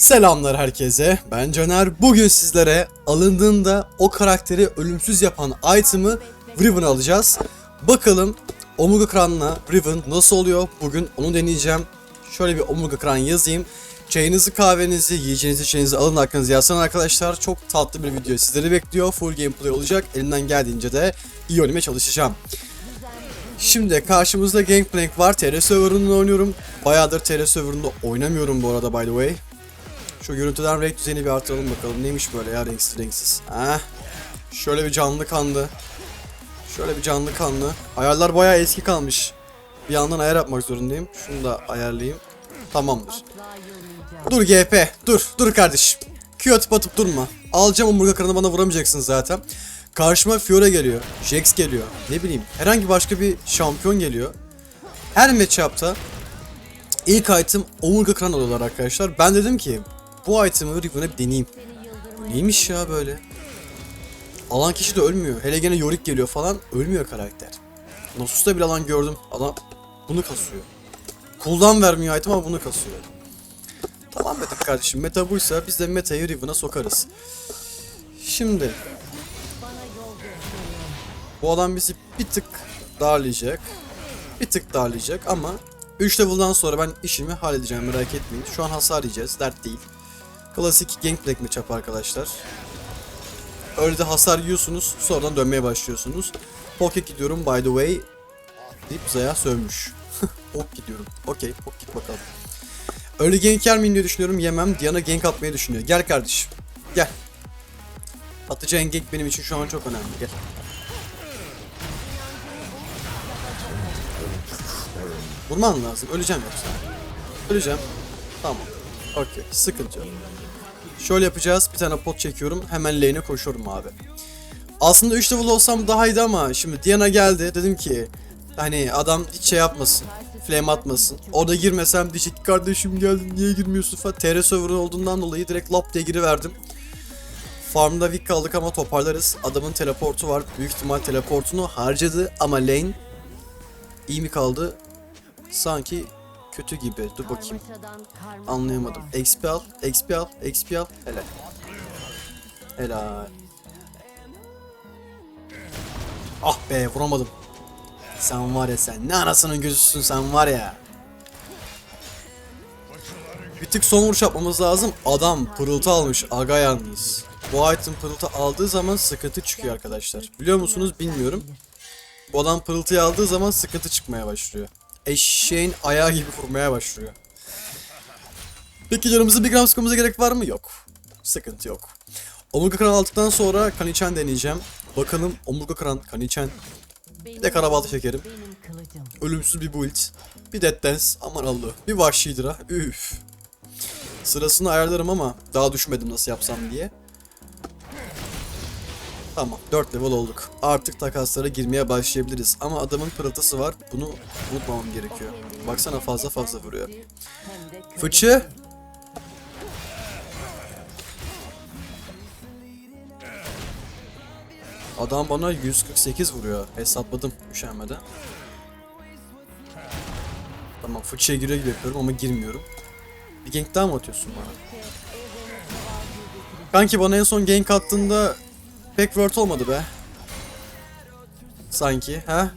Selamlar herkese. Ben Caner. Bugün sizlere alındığında o karakteri ölümsüz yapan item'ı Riven alacağız. Bakalım Omega Kran'la Riven nasıl oluyor? Bugün onu deneyeceğim. Şöyle bir Omega Kran yazayım. Çayınızı, kahvenizi, yiyeceğinizi, içeceğinizi alın hakkınızı yazsın arkadaşlar. Çok tatlı bir video sizleri bekliyor. Full gameplay olacak. Elimden geldiğince de iyi oynamaya çalışacağım. Şimdi karşımızda Gangplank var. TR serverında oynuyorum. Bayağıdır TR serverında oynamıyorum bu arada by the way. Şu görüntüden renk düzeyini bir artıralım bakalım. Neymiş böyle ya renksiz renksiz. Heh. Şöyle bir canlı kanlı. Şöyle bir canlı kanlı. Ayarlar bayağı eski kalmış. Bir yandan ayar yapmak zorundayım. Şunu da ayarlayayım. Tamamdır. Dur GP. Dur. Dur kardeşim. Q atıp atıp durma. Alacağım omurga karını bana vuramayacaksın zaten. Karşıma Fiora geliyor. Jax geliyor. Ne bileyim. Herhangi başka bir şampiyon geliyor. Her matchup'ta ilk item omurga kıran alıyorlar arkadaşlar. Ben dedim ki bu item'ı Riven'e bir deneyeyim. Neymiş ya böyle? Alan kişi de ölmüyor. Hele gene Yorick geliyor falan. Ölmüyor karakter. Nasus'ta bir alan gördüm. Adam bunu kasıyor. Cooldown vermiyor item ama bunu kasıyor. Tamam dedim kardeşim. Meta buysa biz de metayı Riven'a sokarız. Şimdi bu adam bizi bir tık darlayacak. Bir tık darlayacak ama 3 level'dan sonra ben işimi halledeceğim merak etmeyin. Şu an hasar yiyeceğiz dert değil. Klasik Gangplank matchup arkadaşlar. Öyle de hasar yiyorsunuz sonradan dönmeye başlıyorsunuz. Poke gidiyorum by the way deyip Zaya sövmüş. ok gidiyorum. Okey ok git bakalım. Öyle gank yer miyim diye düşünüyorum yemem. Diana gank atmayı düşünüyor. Gel kardeşim. Gel. Atacağın gank benim için şu an çok önemli. Gel. Vurman lazım. Öleceğim yoksa. Öleceğim. Tamam. Okey. Sıkıntı yok. Şöyle yapacağız. Bir tane pot çekiyorum. Hemen lane'e koşuyorum abi. Aslında 3 level olsam daha iyiydi ama şimdi Diana geldi. Dedim ki hani adam hiç şey yapmasın. Flame atmasın. Orada girmesem diyecek ki, kardeşim geldin niye girmiyorsun falan. TR server olduğundan dolayı direkt lap diye giriverdim. Farmda weak kaldık ama toparlarız. Adamın teleportu var. Büyük ihtimal teleportunu harcadı ama lane iyi mi kaldı? Sanki kötü gibi. Dur bakayım. Anlayamadım. XP al, XP al, XP al. Helal. Helal. Ah be vuramadım. Sen var ya sen ne anasının gözüsün sen var ya. Bir tık son vuruş yapmamız lazım. Adam pırıltı almış aga yalnız. Bu item pırıltı aldığı zaman sıkıntı çıkıyor arkadaşlar. Biliyor musunuz bilmiyorum. Bu adam pırıltıyı aldığı zaman sıkıntı çıkmaya başlıyor. Eşeğin ayağı gibi vurmaya başlıyor. Peki canımızı bir gram sıkmamıza gerek var mı? Yok. Sıkıntı yok. Omurga kıran aldıktan sonra Kanichan deneyeceğim. Bakalım omurga kıran Kanichan. Bir de karabaltı kılıcım. Ölümsüz bir build. Bir dead dance. Aman Allah. Bir vahşidir Üf. Sırasını ayarlarım ama daha düşmedim nasıl yapsam diye. Tamam 4 level olduk. Artık takaslara girmeye başlayabiliriz. Ama adamın pırıltısı var. Bunu unutmamam gerekiyor. Baksana fazla fazla vuruyor. Fıçı. Adam bana 148 vuruyor. Hesapladım üşenmeden. Tamam fıçıya giriyor gibi yapıyorum ama girmiyorum. Bir gank daha mı atıyorsun bana? Kanki bana en son gank attığında pek word olmadı be. Sanki ha?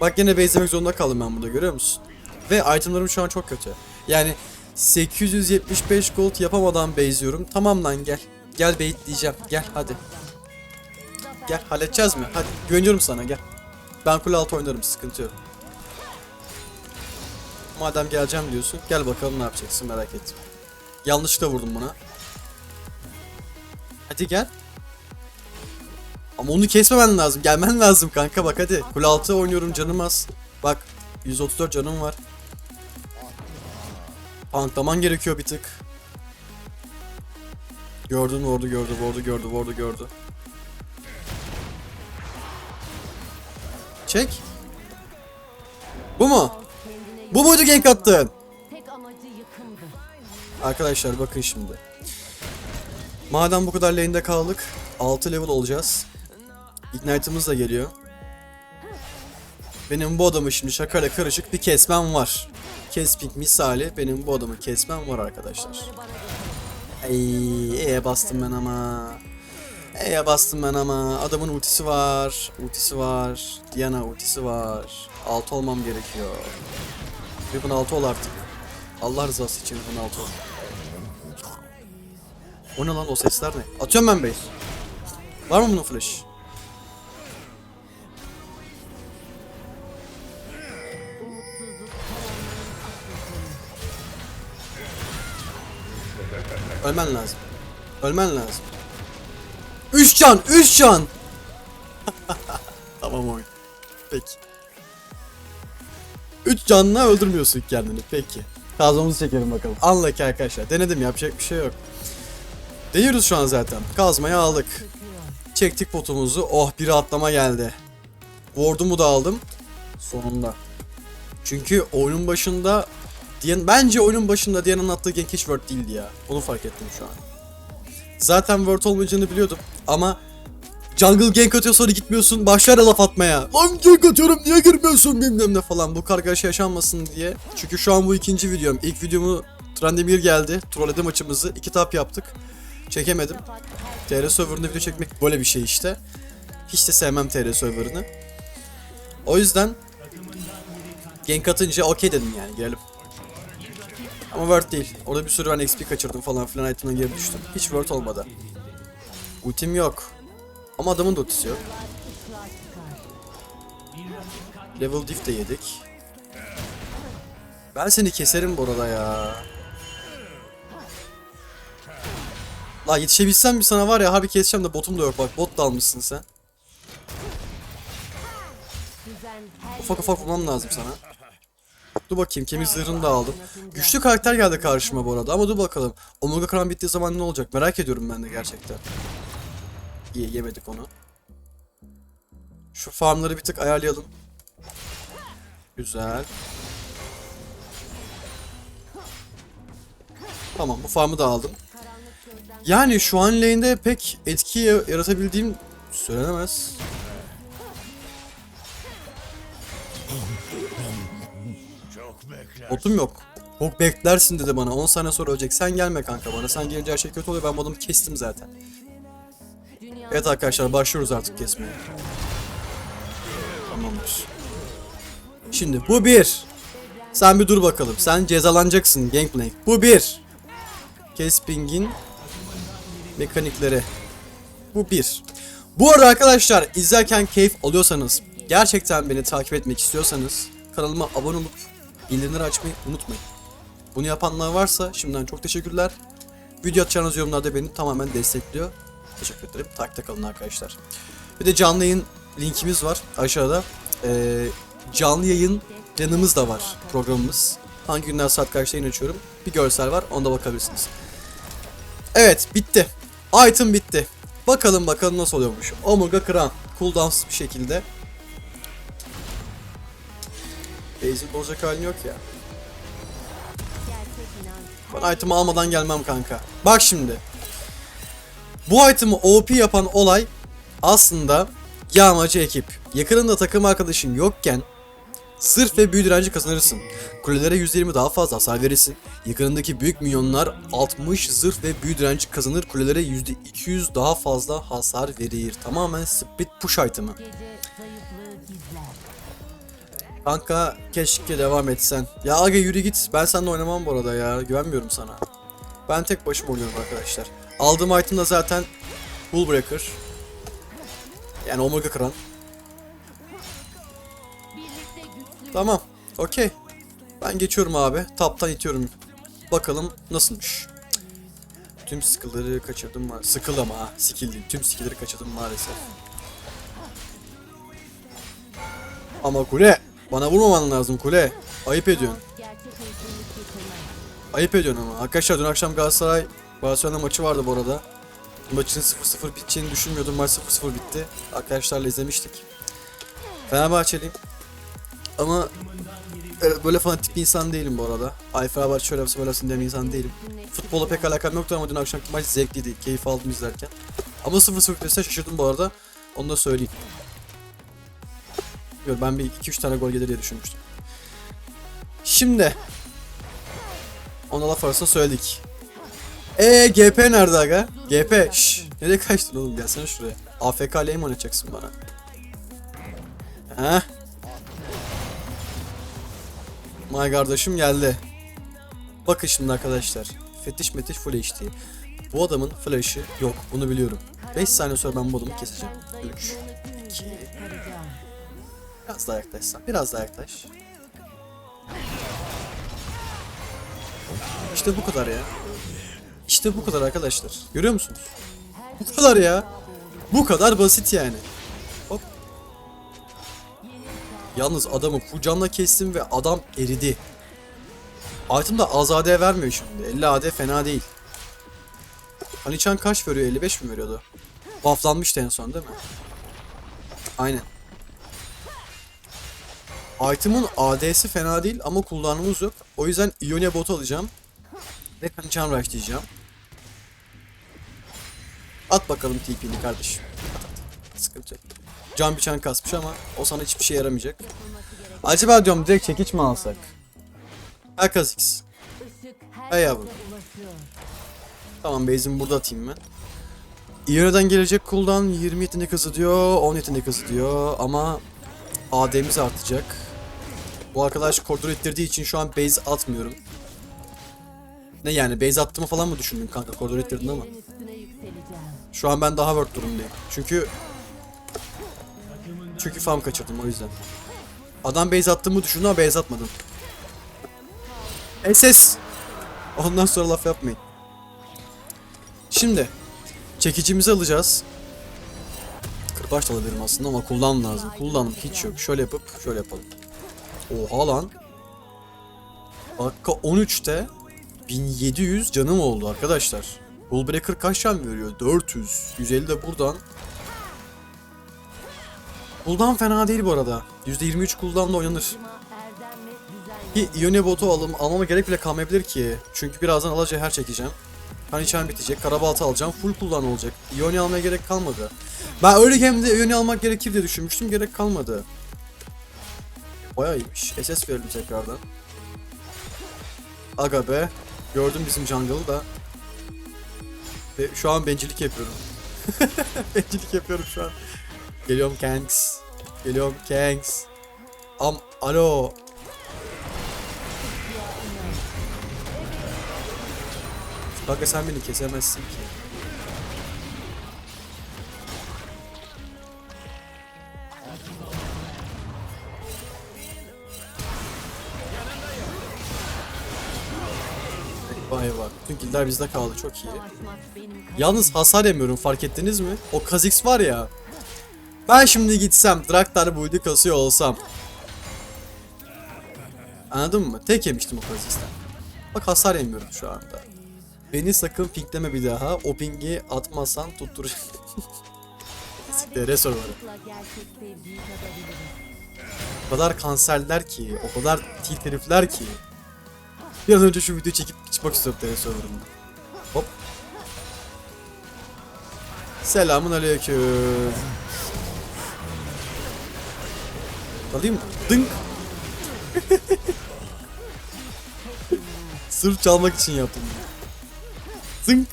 Bak yine base'lemek zorunda kaldım ben burada görüyor musun? Ve itemlarım şu an çok kötü. Yani 875 gold yapamadan base'liyorum. Tamam lan gel. Gel bait diyeceğim. Gel hadi. Gel halledeceğiz mi? Hadi güveniyorum sana gel. Ben kule altı oynarım sıkıntı yok. Madem geleceğim diyorsun gel bakalım ne yapacaksın merak ettim. Yanlışlıkla vurdum buna. Hadi gel. Ama onu kesmemen lazım. Gelmen lazım kanka bak hadi. Kule altı oynuyorum canım az. Bak 134 canım var. Panklaman gerekiyor bir tık. Gördün ordu gördü, ordu gördü, ordu gördü. Çek. Bu mu? Bu muydu gank attın? Arkadaşlar bakın şimdi. Madem bu kadar lane'de kaldık, 6 level olacağız. Ignite'ımız da geliyor. Benim bu adamı şimdi şakayla karışık bir kesmem var. Kespik misali benim bu adamı kesmem var arkadaşlar. Ay, E'ye bastım ben ama. E'ye bastım ben ama. Adamın ultisi var. Ultisi var. Diana ultisi var. Altı olmam gerekiyor. Ribbon altı ol artık. Allah rızası için Ribbon altı ol. O ne lan o sesler ne? Atıyorum ben base. Var mı bunun flash? Ölmen lazım. Ölmen lazım. 3 can, 3 can. tamam oyun. Peki. 3 canla öldürmüyorsun kendini. Peki. Kazmamızı çekelim bakalım. Anla ki arkadaşlar. Denedim yapacak bir şey yok. Deniyoruz şu an zaten. Kazmayı aldık. Çektik potumuzu. Oh bir atlama geldi. Ward'umu da aldım. Sonunda. Çünkü oyunun başında diyen bence oyunun başında Diana'nın attığı gank hiç word değildi ya. Onu fark ettim şu an. Zaten word olmayacağını biliyordum ama Jungle gank atıyor sonra gitmiyorsun başlar laf atmaya. Lan gank atıyorum niye girmiyorsun bilmem ne falan. Bu kargaşa yaşanmasın diye. Çünkü şu an bu ikinci videom. İlk videomu Trendemir geldi. Trolledi maçımızı. iki tap yaptık. Çekemedim. TR serverında video çekmek böyle bir şey işte. Hiç de sevmem TR serverını. O yüzden gank atınca okey dedim yani girelim. Ama word değil. Orada bir sürü ben XP kaçırdım falan filan item'dan geri düştüm. Hiç word olmadı. Ultim yok. Ama adamın da ultisi yok. Level diff de yedik. Ben seni keserim bu arada ya. La yetişebilsem bir sana var ya harbi keseceğim de botum da yok bak bot da almışsın sen. Ufak ufak vurmam lazım sana. Dur bakayım kemik zırhını da aldım. Güçlü karakter geldi karşıma bu arada ama dur bakalım. Omega Kran bittiği zaman ne olacak merak ediyorum ben de gerçekten. İyi yemedik onu. Şu farmları bir tık ayarlayalım. Güzel. Tamam bu farmı da aldım. Yani şu an lane'de pek etki yaratabildiğim söylenemez. Botum yok. Çok beklersin dedi bana. 10 saniye sonra ölecek. Sen gelme kanka bana. Sen gelince her şey kötü oluyor. Ben bu kestim zaten. Evet arkadaşlar başlıyoruz artık kesmeye. Tamamdır. Şimdi bu bir. Sen bir dur bakalım. Sen cezalanacaksın Gangplank. Bu bir. Kesping'in mekanikleri. Bu bir. Bu arada arkadaşlar izlerken keyif alıyorsanız, gerçekten beni takip etmek istiyorsanız kanalıma abone olup bildirimleri açmayı unutmayın. Bunu yapanlar varsa şimdiden çok teşekkürler. Video atacağınız yorumlarda beni tamamen destekliyor. Teşekkür ederim. Takipte kalın arkadaşlar. Bir de canlı yayın linkimiz var aşağıda. Ee, canlı yayın yanımız da var programımız. Hangi günler saat kaçta yayın açıyorum. Bir görsel var onda bakabilirsiniz. Evet bitti. Item bitti. Bakalım bakalım nasıl oluyormuş. Omega Kran. Cooldownsız bir şekilde. Base'in bozacak halin yok ya. Ben item'ı almadan gelmem kanka. Bak şimdi. Bu item'ı OP yapan olay aslında yağmacı ekip. Yakınında takım arkadaşın yokken zırh ve büyü direnci kazanırsın. Kulelere %20 daha fazla hasar verirsin. Yakınındaki büyük minyonlar 60 zırh ve büyü direnci kazanır. Kulelere %200 daha fazla hasar verir. Tamamen speed push item'ı. Kanka keşke devam etsen. Ya aga yürü git. Ben seninle oynamam bu arada ya. Güvenmiyorum sana. Ben tek başıma oynuyorum arkadaşlar. Aldığım item da zaten Bullbreaker. Yani Omega Kran. Birlikte güçlü Tamam. Okey. Ben geçiyorum abi. Taptan itiyorum. Bakalım nasılmış. Tüm skill'ları kaçırdım mı? Skill ama ha. Skill. Tüm skill'leri kaçırdım maalesef. Ama kule. Bana vurmaman lazım kule. Ayıp ediyorsun. Ayıp ediyorsun ama. Arkadaşlar dün akşam Galatasaray Barcelona maçı vardı bu arada. Maçın 0-0 biteceğini düşünmüyordum. Maç 0-0 bitti. Arkadaşlarla izlemiştik. Fenerbahçeliyim. Ama böyle fanatik bir insan değilim bu arada. Ay Fenerbahçe şöyle yapsın böyle yapsın diyen insan değilim. Futbola pek alakam yoktu ama dün akşamki maç zevkliydi. Keyif aldım izlerken. Ama 0-0 bitmesine şaşırdım bu arada. Onu da söyleyeyim. Yok ben bir 2-3 tane gol gelir diye düşünmüştüm. Şimdi ona laf arasında söyledik. Eee GP nerede aga? GP şşş. Nereye kaçtın oğlum gelsene şuraya. AFK lane mi oynatacaksın bana? Heh. My kardeşim geldi. Bakın şimdi arkadaşlar. Fetiş metiş full HD. Bu adamın flash'ı yok bunu biliyorum. 5 saniye sonra ben bu adamı keseceğim. 3 2 Biraz daha yaklaşsan. Biraz daha yaklaş. İşte bu kadar ya. İşte bu kadar arkadaşlar. Görüyor musunuz? Bu kadar ya. Bu kadar basit yani. Hop. Yalnız adamı canla kestim ve adam eridi. Item da az AD vermiyor şimdi. 50 AD fena değil. Hanichan kaç veriyor? 55 mi veriyordu? Bufflanmıştı en son değil mi? Aynen. Item'ın AD'si fena değil ama cooldown'umuz yok. O yüzden Ionia bot alacağım. Ve Kanchan Rush. At bakalım TP'ni kardeşim. At at. Sıkıntı yok. Can biçen kasmış ama o sana hiçbir şey yaramayacak. Acaba diyorum direkt çekiç mi alsak? Herkes X. Hey yavrum. Tamam base'imi burada atayım ben. Iona'dan gelecek cooldown 20 yetenek hızı diyor, 10 yetenek hızı diyor ama AD'miz artacak. Bu arkadaş koridor ittirdiği için şu an base atmıyorum. Ne yani base attığımı falan mı düşündün kanka koridor ittirdin ama? Şu an ben daha work durumdayım. Çünkü çünkü farm kaçırdım o yüzden. Adam base attığımı düşündü ama base atmadım. SS. Ondan sonra laf yapmayın. Şimdi çekicimizi alacağız. Kırbaç da alabilirim aslında ama kullan lazım. Kullanım hiç yok. Şöyle yapıp şöyle yapalım. Oha lan. Dakika 13'te 1700 canım oldu arkadaşlar. Bullbreaker kaç can veriyor? 400. 150 de buradan. Cooldown fena değil bu arada. %23 cooldown'da oynanır. Ama erdem ve düzen Ki Ionia botu alım, almama gerek bile kalmayabilir ki. Çünkü birazdan alacağı her çekeceğim. Hani çan bitecek, karabalta alacağım, full cooldown olacak. Ionia almaya gerek kalmadı. Ben öyle game'de Ionia almak gerekir diye düşünmüştüm, gerek kalmadı. Bayağı iyiymiş. SS verelim tekrardan. Aga be. Gördüm bizim jungle'ı da. Ve şu an bencillik yapıyorum. bencillik yapıyorum şu an. Geliyorum Kanks. Geliyorum Kanks. Am alo. Kanka sen beni kesemezsin ki. Vay bak. Bütün killer bizde kaldı. Çok iyi. Yalnız hasar yemiyorum fark ettiniz mi? O Kha'Zix var ya. Ben şimdi gitsem Draktar build'i kasıyor olsam. Anladın mı? Tek yemiştim o Kha'Zix'ten. Bak hasar yemiyorum şu anda. Beni sakın pinkleme bir daha. O pingi karanlıkla gerçek sevgiyi tadabilirim. O kadar kanserler ki, o kadar tilt herifler ki. Bir an önce şu videoyu çekip çıkmak istiyorum TV server'ında. Hop. Selamun aleyküm. Alayım? Dınk. Sırf çalmak için yaptım. bunu. Zınk.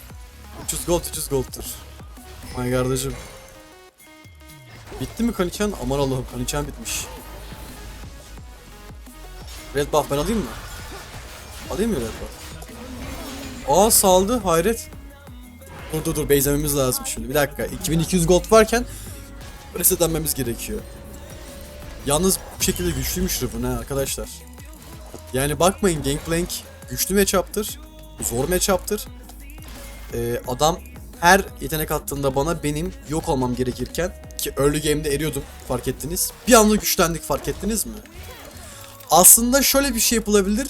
300 gold 300 gold'tur. Ay kardeşim. Bitti mi Kanichan? Aman Allah'ım Kanichan bitmiş. Red buff ben alayım mı? Alayım mı red buff? Aa saldı hayret. Dur dur dur base'lememiz lazım şimdi bir dakika. 2200 gold varken resetlenmemiz gerekiyor. Yalnız bu şekilde güçlüymüş Riven ha arkadaşlar. Yani bakmayın Gangplank güçlü matchup'tır. Zor matchup'tır. Ee, adam her yetenek attığında bana benim yok olmam gerekirken ki early game'de eriyordum fark ettiniz. Bir anda güçlendik fark ettiniz mi? Aslında şöyle bir şey yapılabilir.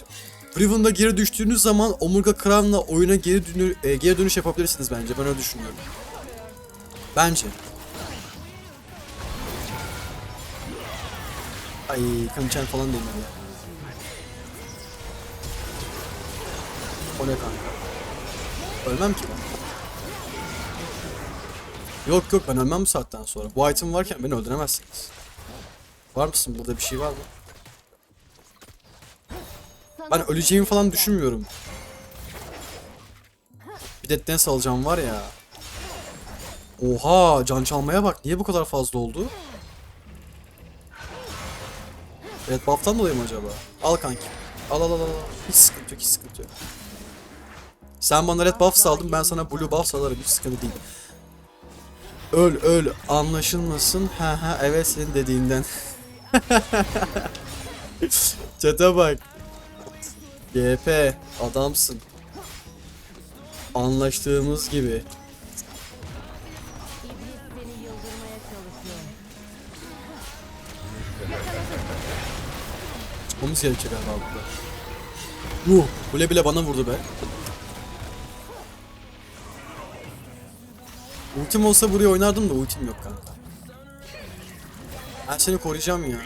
Riven'da geri düştüğünüz zaman Omurga Crown'la oyuna geri, dönü- e, geri dönüş yapabilirsiniz bence. Ben öyle düşünüyorum. Bence. Ay Kanchan falan değil mi? O ne kanka? Ölmem ki ben. Yok yok ben ölmem bu saatten sonra. Bu item varken beni öldüremezsiniz. Var mısın? Burada bir şey var mı? Ben öleceğimi falan düşünmüyorum. Bir Dead Dance alacağım var ya. Oha can çalmaya bak. Niye bu kadar fazla oldu? Red buff'tan dolayı mı acaba? Al kanki. Al al al al. Hiç sıkıntı yok hiç sıkıntı yok. Sen bana red buff saldın ben sana blue buff salarım hiç sıkıntı değil. Öl öl anlaşılmasın. Ha ha evet senin dediğinden. Çete bak. GP adamsın. Anlaştığımız gibi. Çıkmamız gerekecek galiba burada. Yuh, kule bile bana vurdu be. Ultim olsa buraya oynardım da ultim yok kanka. Ben seni koruyacağım ya.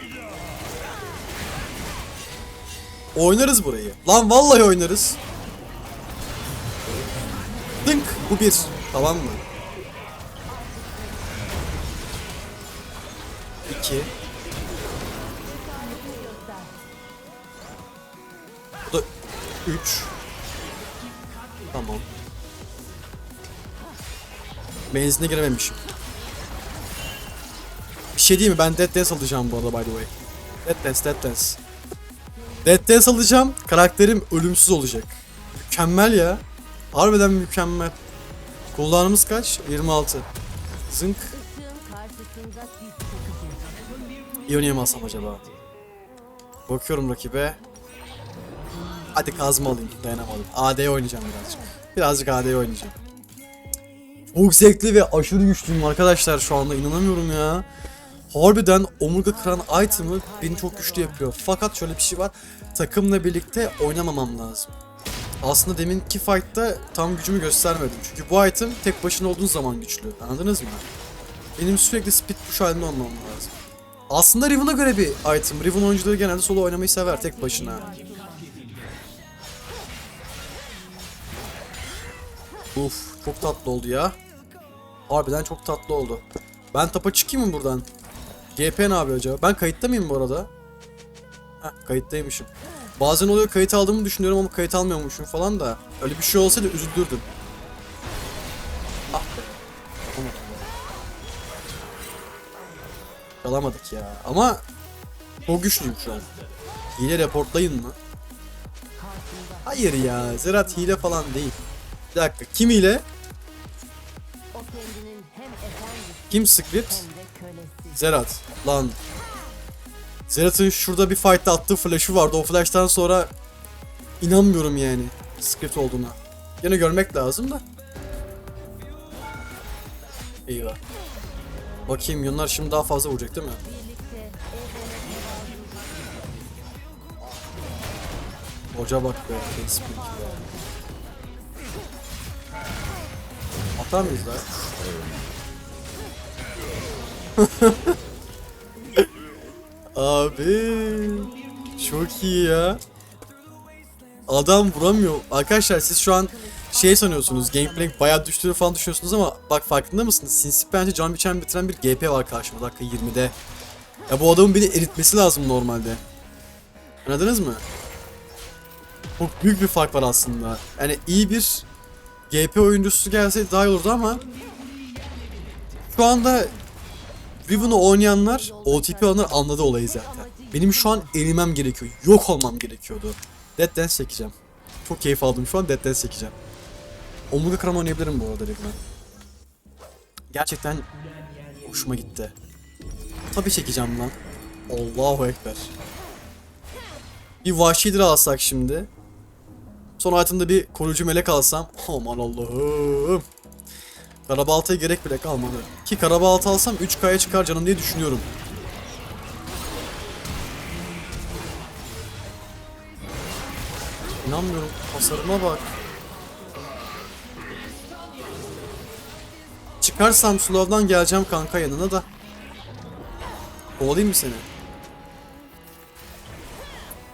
Oynarız burayı. Lan vallahi oynarız. Dınk bu bir. Tamam mı? İki. Bu da 3. Tamam. Benzinine girememişim. Bir şey değil mi? Ben Dead Dance alacağım bu arada by the way. Dead Dance, Dead Dance. Dead Dance alacağım. Karakterim ölümsüz olacak. Mükemmel ya. Harbiden mükemmel. Kullanımız kaç? 26. Zınk. İyi oynayamazsam acaba? Bakıyorum rakibe. Hadi kazma alayım. Dayanamadım. AD oynayacağım birazcık. Birazcık AD oynayacağım. Çok zevkli ve aşırı güçlüyüm arkadaşlar şu anda. inanamıyorum ya. Harbiden omurga kıran item'ı beni çok güçlü yapıyor. Fakat şöyle bir şey var. Takımla birlikte oynamamam lazım. Aslında deminki fight'ta tam gücümü göstermedim. Çünkü bu item tek başına olduğun zaman güçlü. Anladınız mı? Benim sürekli speed push halinde olmam lazım. Aslında Riven'a göre bir item. Riven oyuncuları genelde solo oynamayı sever tek başına. Uf, çok tatlı oldu ya. Harbiden çok tatlı oldu. Ben tapa çıkayım mı buradan? GP ne yapıyor acaba? Ben kayıtta mıyım bu arada? Heh, kayıttaymışım. Bazen oluyor kayıt aldığımı düşünüyorum ama kayıt almıyormuşum falan da. Öyle bir şey olsaydı üzülürdüm. Ah be. Alamadık ya. Ama çok güçlüyüm şu an. Hile reportlayın mı? Hayır ya. Zerat hile falan değil. Bir dakika. Kim hile? Kim script? Zerat. Lan. Zerat'ın şurada bir fight'ta attığı flash'ı vardı. O flash'tan sonra inanmıyorum yani script olduğuna. Yine görmek lazım da. Eyvah. Bakayım yunlar şimdi daha fazla vuracak değil mi? Hoca bak be. Be. Atar mıyız lan? Abi çok iyi ya. Adam vuramıyor. Arkadaşlar siz şu an şey sanıyorsunuz gameplay bayağı düştüğünü falan düşünüyorsunuz ama bak farkında mısınız? Sinsip bence can biçen bitiren bir GP var karşımda dakika 20'de. Ya bu adamın beni eritmesi lazım normalde. Anladınız mı? Çok büyük bir fark var aslında. Yani iyi bir GP oyuncusu gelseydi daha iyi olurdu ama şu anda Riven'ı oynayanlar, OTP olanlar anladı olayı zaten. Benim şu an erimem gerekiyor. Yok olmam gerekiyordu. Dead Dance çekeceğim. Çok keyif aldım şu an Dead Dance çekeceğim. Omurga kıran oynayabilirim bu arada Riven'ı. Gerçekten hoşuma gitti. Tabii çekeceğim lan. Allahu Ekber. Bir vahşidir alsak şimdi. Son hayatımda bir koruyucu melek alsam. Aman Allah'ım. Karabalta'ya gerek bile kalmadı. Ki karabalta alsam 3K'ya çıkar canım diye düşünüyorum. İnanmıyorum. Tasarıma bak. Çıkarsam Slow'dan geleceğim kanka yanına da. Kovalayayım mı seni?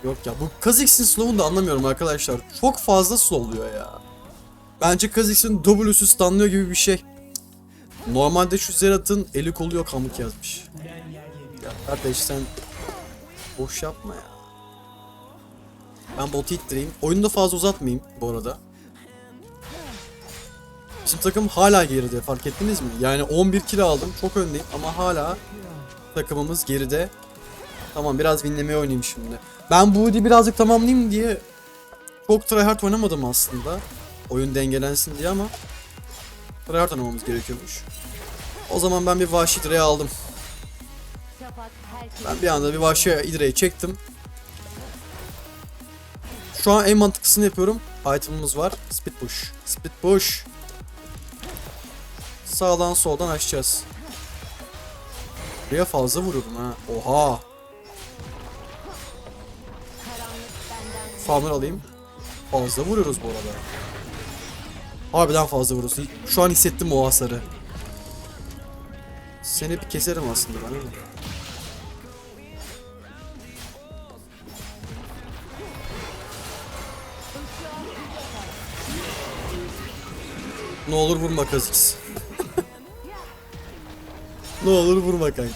Yok ya bu Kha'Zix'in slow'unu da anlamıyorum arkadaşlar. Çok fazla slowluyor ya. Bence Kha'Zix'in W'su stunlıyor gibi bir şey. Normalde şu Zerat'ın eli kolu yok amık yazmış. Ya kardeş sen boş yapma ya. Ben botu ittireyim. Oyunu da fazla uzatmayayım bu arada. Bizim takım hala geride fark ettiniz mi? Yani 11 kill aldım çok öndeyim ama hala takımımız geride. Tamam biraz winlemeye oynayayım şimdi. Ben bu udi birazcık tamamlayayım diye çok tryhard oynamadım aslında. Oyun dengelensin diye ama tryhard oynamamız gerekiyormuş. O zaman ben bir vahşi direği aldım. Ben bir anda bir vahşi direği çektim. Şu an en mantıklısını yapıyorum. Item'ımız var. Speed push. Speed push. Sağdan soldan açacağız. Buraya fazla vuruyordum ha. Oha. Farmer alayım. Fazla vuruyoruz bu arada. Harbiden fazla vuruyoruz. Şu an hissettim o hasarı. Seni bir keserim aslında ben ama. Ne olur vurma Kazix. ne olur vurma kanka.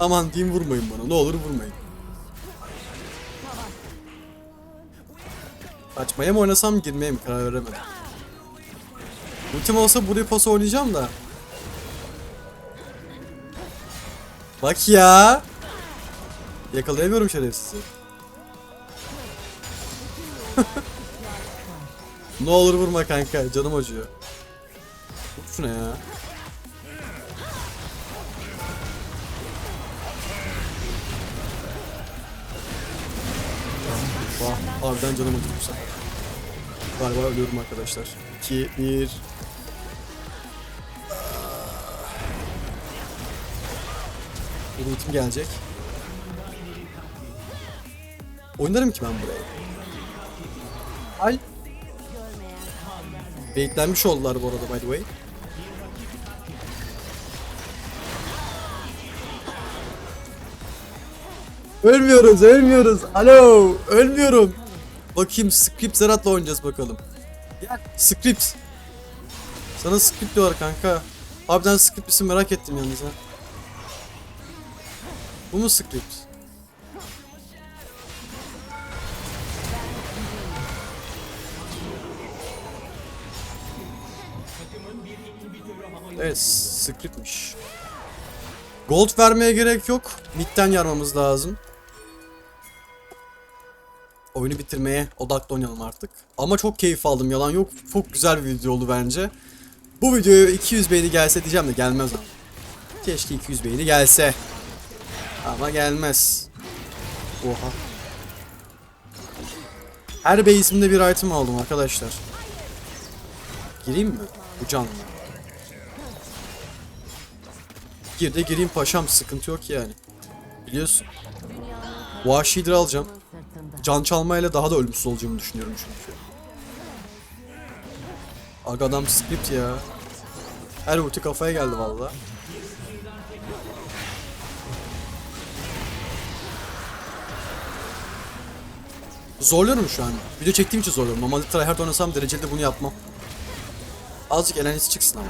Aman diyeyim vurmayın bana. Ne olur vurmayın. Açmaya mı oynasam girmeye mi karar veremedim. Ultim olsa buraya pas oynayacağım da. Bak ya. Yakalayamıyorum şerefsizi. ne olur vurma kanka canım acıyor. Vur şuna ya. Harbiden canım sefer. Galiba ölüyorum arkadaşlar. 2, 1. Bir ultim gelecek. Oynarım ki ben buraya. Ay. Baitlenmiş oldular bu arada by the way. Ölmüyoruz, ölmüyoruz. Alo, ölmüyorum. Bakayım script Zerat'la oynayacağız bakalım. Gel, script. Sana script diyorlar kanka. Harbiden script misin merak ettim yalnız ha. Bu mu script? Evet, scriptmiş. Gold vermeye gerek yok. Mid'den yarmamız lazım. Oyunu bitirmeye odaklı oynayalım artık. Ama çok keyif aldım yalan yok. Çok güzel bir video oldu bence. Bu videoya 200 beğeni gelse diyeceğim de gelmez ama. Keşke 200 beğeni gelse. Ama gelmez. Oha. Her base'imde bir item aldım arkadaşlar. Gireyim mi? Bu canlı. Gir de gireyim paşam sıkıntı yok yani. Biliyorsun. Vahşi Hydra alacağım. Can çalmayla daha da ölümsüz olacağımı düşünüyorum çünkü. Aga adam script ya. Her ulti kafaya geldi valla. Zorluyorum şu an. Video çektiğim için zorluyorum. Normalde tryhard oynasam dereceli de bunu yapmam. Azıcık elenisi çıksın ama.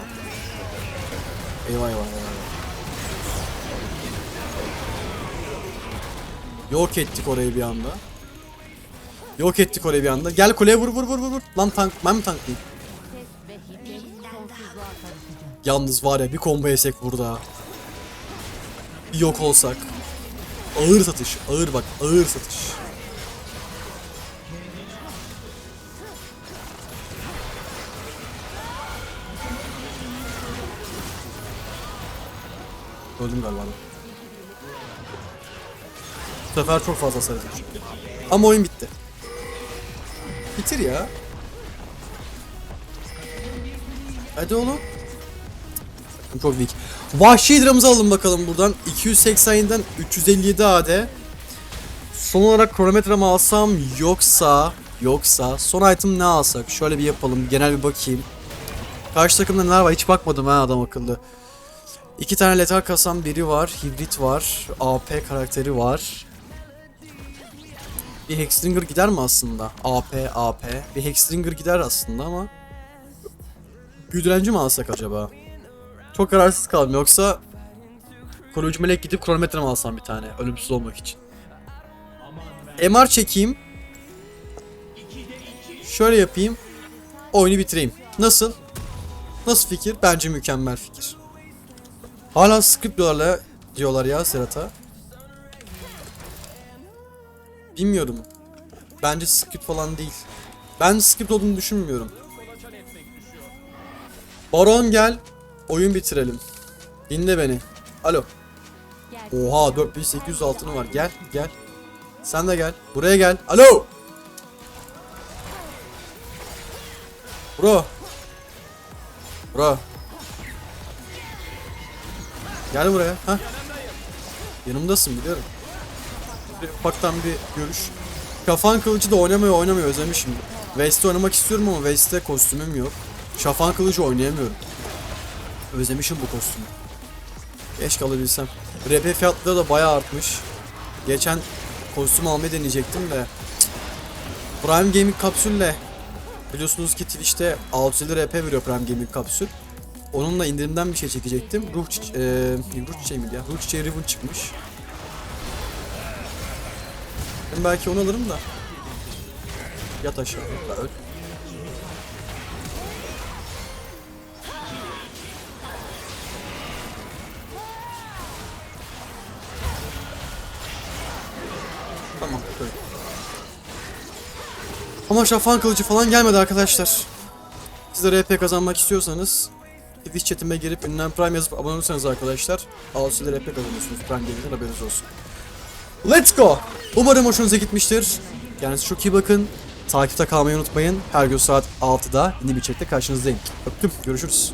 Eyvah eyvah eyvah. Yok ettik orayı bir anda. Yok ettik orayı bir anda. Gel kuleye vur vur vur vur. Lan tank ben mi karışacak. Yalnız var ya bir combo yesek burada. Yok olsak. Ağır satış. Ağır bak ağır satış. Öldüm galiba. Bu sefer çok fazla çünkü. Ama oyun bitti. Bitir ya. Hadi oğlum. Çok weak. Vahşi Hydra'mızı alalım bakalım buradan. 287'den 357 AD. Son olarak kronometre mi alsam yoksa yoksa son item ne alsak? Şöyle bir yapalım. Genel bir bakayım. Karşı takımda neler var hiç bakmadım ha adam akıllı. İki tane letal kasan biri var. Hibrit var. AP karakteri var. Bir Hexbringer gider mi aslında? AP, AP. Bir Hexbringer gider aslında ama Büyüdürenci mi alsak acaba? Çok kararsız kaldım yoksa koruyucu melek gidip kronometre mi alsam bir tane ölümsüz olmak için. MR çekeyim. Şöyle yapayım. Oyunu bitireyim. Nasıl? Nasıl fikir? Bence mükemmel fikir. Hala script diyorlar, diyorlar ya Serhat'a. Bilmiyorum. Bence script falan değil. Ben script olduğunu düşünmüyorum. Baron gel. Oyun bitirelim. Dinle beni. Alo. Oha 4800 altını var. Gel gel. Sen de gel. Buraya gel. Alo. Bro. Bro. Gel buraya. Ha. Yanımdasın biliyorum. Bir ufaktan bir görüş. Şafan kılıcı da oynamıyor oynamıyor özlemişim. Vest'te oynamak istiyorum ama Vest'te kostümüm yok. Şafan kılıcı oynayamıyorum. Özlemişim bu kostümü. Keşke alabilsem. RP fiyatları da bayağı artmış. Geçen kostüm almayı deneyecektim de. Prime Gaming kapsülle biliyorsunuz ki Twitch'te 650 RP veriyor Prime Gaming kapsül. Onunla indirimden bir şey çekecektim. Ruh, eee ruh çiçeği miydi ya? Ruh çiçeği Ribbon çıkmış. Ben belki onu alırım da. Yat aşağı. Ya öl. Tamam. Böyle. Ama şafan kılıcı falan gelmedi arkadaşlar. Siz de RP kazanmak istiyorsanız Twitch chatime girip ünlem Prime yazıp abone olursanız arkadaşlar 600 RP kazanıyorsunuz Prime Gaming'den haberiniz olsun. Let's go! Umarım hoşunuza gitmiştir. Kendinize çok iyi bakın. Takipte kalmayı unutmayın. Her gün saat 6'da yeni bir chatte karşınızdayım. Öptüm. Görüşürüz.